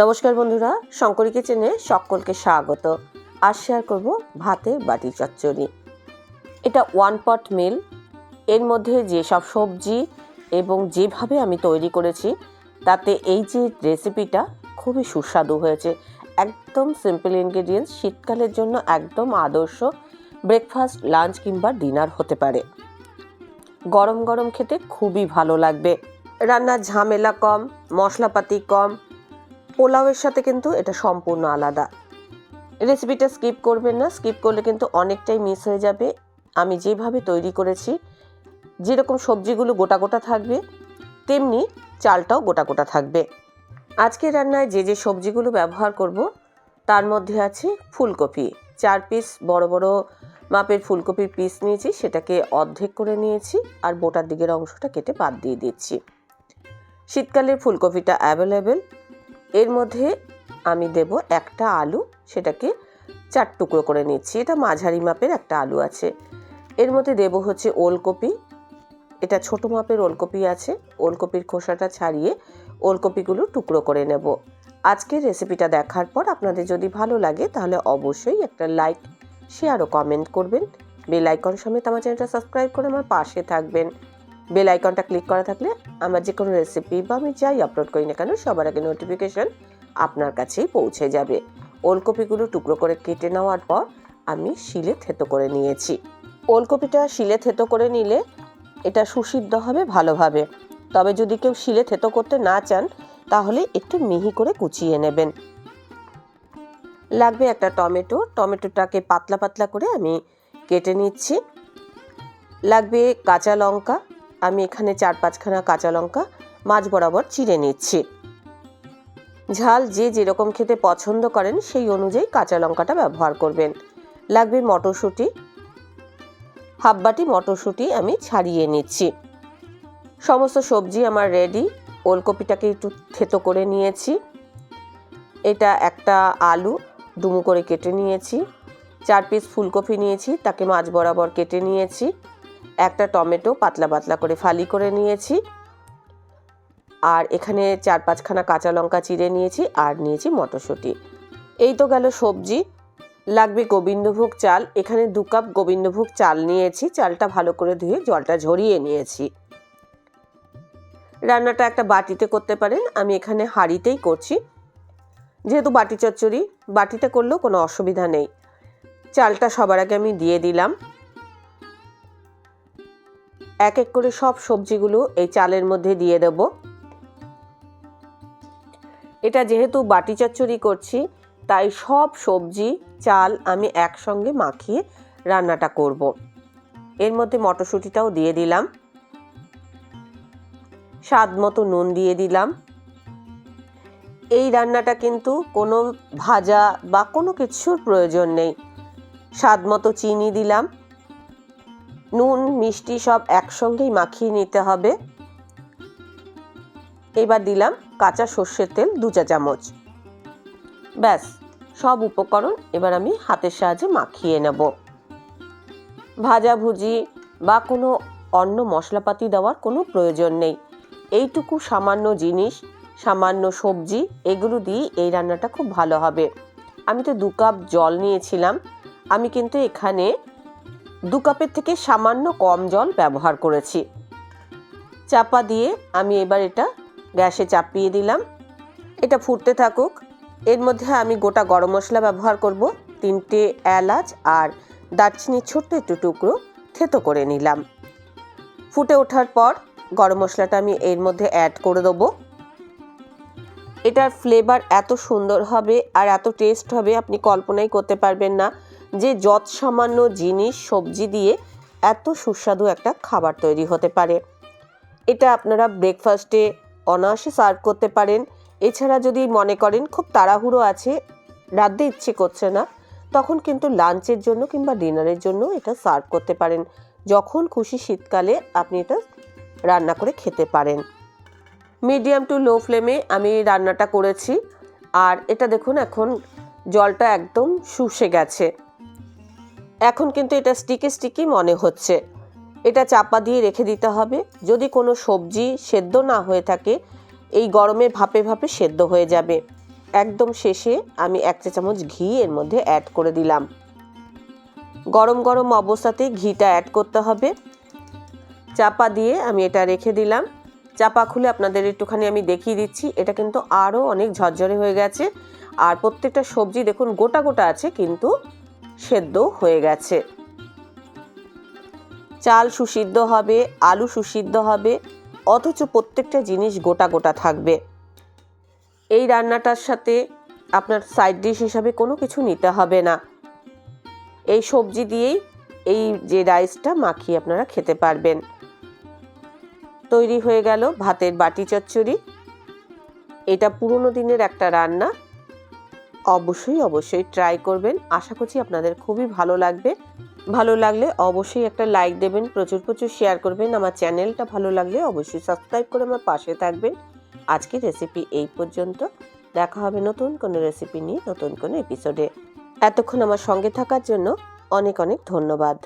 নমস্কার বন্ধুরা শঙ্করী কিচেনে সকলকে স্বাগত। আর শেয়ার করব ভাতে বাটি চচ্চড়ি। এটা ওয়ান পট মিল এর মধ্যে যেসব সবজি এবং যেভাবে আমি তৈরি করেছি, তাতে এই যে রেসিপিটা খুবই সুস্বাদু হয়েছে। একদম সিম্পল ইনগ্রেডিয়েন্টস শীতকালের জন্য একদম আদর্শ ব্রেকফাস্ট লাঞ্চ কিংবা ডিনার হতে পারে। গরম গরম খেতে খুবই ভালো লাগবে। রান্নার ঝামেলা কম, মশলাপাতি কম পোলাওয়ের সাথে কিন্তু এটা সম্পূর্ণ আলাদা। রেসিপিটা স্কিপ করবেন না স্কিপ করলে কিন্তু অনেকটাই মিস হয়ে যাবে। আমি যেভাবে তৈরি করেছি, যেরকম সবজিগুলো গোটা গোটা থাকবে, তেমনি চালটাও গোটা গোটা থাকবে। আজকে রান্নায় যে যে সবজিগুলো ব্যবহার করব, তার মধ্যে আছে ফুলকপি। চার পিস বড় বড় মাপের ফুলকপির পিস নিয়েছি, সেটাকে অর্ধেক করে নিয়েছি আর বোটার দিকের অংশটা কেটে বাদ দিয়ে দিচ্ছি। শীতকালের ফুলকপিটা অ্যাভেলেবেল এর মধ্যে আমি দেব একটা আলু, সেটাকে চার টুকরো করে নিচ্ছি। এটা মাঝারি মাপের একটা আলু আছে। এর মধ্যে দেব হচ্ছে ওলকপি। এটা ছোট মাপের ওলকপি আছে। ওলকপির খোসাটা ছাড়িয়ে ওলকপিগুলো টুকরো করে নেব। আজকের রেসিপিটা দেখার পর আপনাদের যদি ভালো লাগে, তাহলে অবশ্যই একটা লাইক, শেয়ার ও কমেন্ট করবেন। বেল আইকন সমেত আমার চ্যানেলটা সাবস্ক্রাইব করে আমার পাশে থাকবেন। বেল আইকনটা ক্লিক করা থাকলে আমার যে কোনো রেসিপি বা আমি যাই আপলোড করি না কেন, সবার আগে নোটিফিকেশন আপনার কাছেই পৌঁছে যাবে। ওলকপিগুলো টুকরো করে কেটে নেওয়ার পর আমি শিলে থেতো করে নিয়েছি। ওলকপিটা শিলে থেতো করে নিলে এটা সুসিদ্ধ হবে ভালোভাবে তবে যদি কেউ শিলে থেতো করতে না চান, তাহলে একটু মিহি করে কুচিয়ে নেবেন। লাগবে একটা টমেটো। টমেটোটাকে পাতলা পাতলা করে আমি কেটে নিচ্ছি। লাগবে কাঁচা লঙ্কা। আমি এখানে চার পাঁচখানা কাঁচা লঙ্কা, মাছ বরাবর চিড়ে নিচ্ছি। ঝাল যে যেরকম খেতে পছন্দ করেন, সেই অনুযায়ী কাঁচা লঙ্কাটা ব্যবহার করবেন। লাগবে মটরশুঁটি। হাফ বাটি মটরশুঁটি আমি ছাড়িয়ে নিচ্ছি। সমস্ত সবজি আমার রেডি ওলকপিটাকে একটু থেতো করে নিয়েছি। এটা একটা আলু ডুমু করে কেটে নিয়েছি। চার পিস ফুলকপি নিয়েছি, তাকে মাছ বরাবর কেটে নিয়েছি। একটা টমেটো পাতলা পাতলা করে ফালি করে নিয়েছি। আর এখানে চার পাঁচখানা কাঁচা লঙ্কা চিড়ে নিয়েছি আর নিয়েছি মটরশুঁটি। এই তো গেল সবজি। লাগবে গোবিন্দভোগ চাল। এখানে দু কাপ গোবিন্দভোগ চাল নিয়েছি। চালটা ভালো করে ধুয়ে জলটা ঝরিয়ে নিয়েছি। রান্নাটা একটা বাটিতে করতে পারেন। আমি এখানে হাঁড়িতেই করছি। যেহেতু বাটি চচ্চড়ি, বাটিতে করলেও কোনো অসুবিধা নেই। চালটা সবার আগে আমি দিয়ে দিলাম। এক এক করে সব সবজিগুলো এই চালের মধ্যে দিয়ে দেব। এটা যেহেতু বাটি চচ্চড়ি করছি, তাই সব সবজি, চাল আমি একসঙ্গে মাখিয়ে রান্নাটা করব। এর মধ্যে মটরশুঁটিটাও দিয়ে দিলাম। স্বাদ মতো নুন দিয়ে দিলাম। এই রান্নাটা কিন্তু কোনো ভাজা বা কোনো কিছুর প্রয়োজন নেই। স্বাদ মতো চিনি দিলাম। নুন, মিষ্টি সব একসঙ্গেই মাখিয়ে নিতে হবে। এবার দিলাম কাঁচা সর্ষের তেল দু চা চামচ। ব্যাস, সব উপকরণ এবার আমি হাতের সাহায্যে মাখিয়ে নেব। ভাজাভুজি বা কোনো অন্য মশলাপাতি দেওয়ার কোনো প্রয়োজন নেই। এইটুকু সামান্য জিনিস, সামান্য সবজি, এগুলো দিয়ে এই রান্নাটা খুব ভালো হবে। আমি তো দু কাপ জল নিয়েছিলাম। আমি কিন্তু এখানে দু কাপের থেকে সামান্য কম জল ব্যবহার করেছি। চাপা দিয়ে আমি এবার এটা গ্যাসে চাপিয়ে দিলাম। এটা ফুটতে থাকুক। এর মধ্যে আমি গোটা গরম মশলা ব্যবহার করব। তিনটে এলাচ আর দারচিনির ছোট্ট একটু টুকরো থেতো করে নিলাম। ফুটে ওঠার পর গরম মশলাটা আমি এর মধ্যে অ্যাড করে দেবো। এটার ফ্লেভার এত সুন্দর হবে আর এত টেস্ট হবে আপনি কল্পনাই করতে পারবেন না। যে যত সামান্য জিনিস, সবজি দিয়ে এত সুস্বাদু একটা খাবার তৈরি হতে পারে। এটা আপনারা ব্রেকফাস্টে অনায়াসে সার্ভ করতে পারেন। এছাড়া যদি মনে করেন খুব তাড়াহুড়ো আছে, রাঁধতে ইচ্ছে করছে না, তখন কিন্তু লাঞ্চের জন্য কিংবা ডিনারের জন্য এটা সার্ভ করতে পারেন। যখন খুশি শীতকালে আপনি এটা রান্না করে খেতে পারেন। মিডিয়াম টু লো ফ্লেমে আমি রান্নাটা করেছি। আর এটা দেখুন, এখন জলটা একদম শুষে গেছে। এখন কিন্তু এটা স্টিকি স্টিকি মনে হচ্ছে। এটা চাপা দিয়ে রেখে দিতে হবে। যদি কোনো সবজি সেদ্ধ না হয়ে থাকে, এই গরমে ভাপে ভাপে সেদ্ধ হয়ে যাবে। একদম শেষে আমি এক চা চামচ ঘি এর মধ্যে অ্যাড করে দিলাম। গরম গরম অবস্থাতে ঘিটা অ্যাড করতে হবে। চাপা দিয়ে আমি এটা রেখে দিলাম। চাপা খুলে আপনাদের একটুখানি আমি দেখিয়ে দিচ্ছি। এটা কিন্তু আরও অনেক ঝরঝরে হয়ে গেছে। আর প্রত্যেকটা সবজি দেখুন গোটা গোটা আছে, কিন্তু সেদ্ধ হয়ে গেছে। চাল সুসিদ্ধ হবে, আলু সুসিদ্ধ হবে, অথচ প্রত্যেকটা জিনিস গোটা গোটা থাকবে। এই রান্নাটার সাথে আপনার সাইড ডিশ হিসাবে কোনো কিছু নিতে হবে না। এই সবজি দিয়েই এই যে রাইসটা মাখিয়ে আপনারা খেতে পারবেন। তৈরি হয়ে গেল ভাতের বাটি চচ্চড়ি। এটা পুরনো দিনের একটা রান্না। অবশ্যই অবশ্যই ট্রাই করবেন। আশা করছি আপনাদের খুবই ভালো লাগবে। ভালো লাগলে অবশ্যই একটা লাইক দেবেন, প্রচুর প্রচুর শেয়ার করবেন। আমার চ্যানেলটা ভালো লাগলে অবশ্যই সাবস্ক্রাইব করে আমার পাশে থাকবেন। আজকের রেসিপি এই পর্যন্ত। দেখা হবে নতুন কোনো রেসিপি নিয়ে, নতুন কোনো এপিসোডে এতক্ষণ আমার সঙ্গে থাকার জন্য অনেক অনেক ধন্যবাদ।